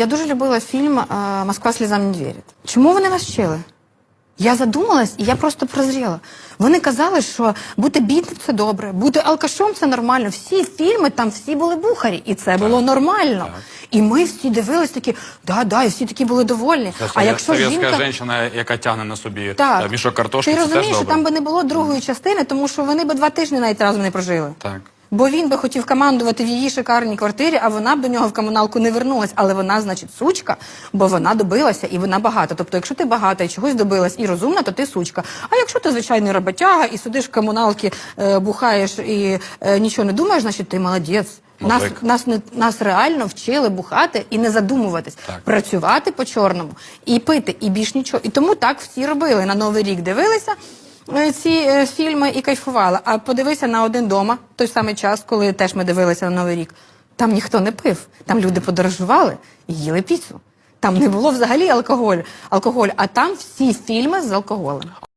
Я дуже любила фільм е, Москва слізам не вірить. Чому вони нас вчили? Я задумалась, і я просто прозріла. Вони казали, що бути бідним це добре, бути алкашом це нормально. Всі фільми там всі були бухарі, і це було нормально. І ми всі дивились такі, да, да, і всі такі були довольні. Це а якщо жінка жінка, яка тягне на собі так, е, мішок картошки, ти це розумієш, теж що там би не було другої частини, тому що вони би два тижні навіть разом не прожили. Так. Бо він би хотів командувати в її шикарній квартирі, а вона б до нього в комуналку не вернулась. Але вона, значить, сучка, бо вона добилася і вона багата. Тобто, якщо ти багата і чогось добилась і розумна, то ти сучка. А якщо ти звичайний роботяга і сидиш в комуналці, е, бухаєш і е, нічого не думаєш, значить ти молодець. Нас, нас, не, нас реально вчили бухати і не задумуватись, Так. працювати по-чорному і пити, і більш нічого. І тому так всі робили. На Новий рік дивилися ці е, фільми і кайфувала. А подивися на один дома, той самий час, коли теж ми дивилися на Новий рік. Там ніхто не пив. Там люди подорожували і їли піцу. Там не було взагалі алкоголю, алкоголь, а там всі фільми з алкоголем.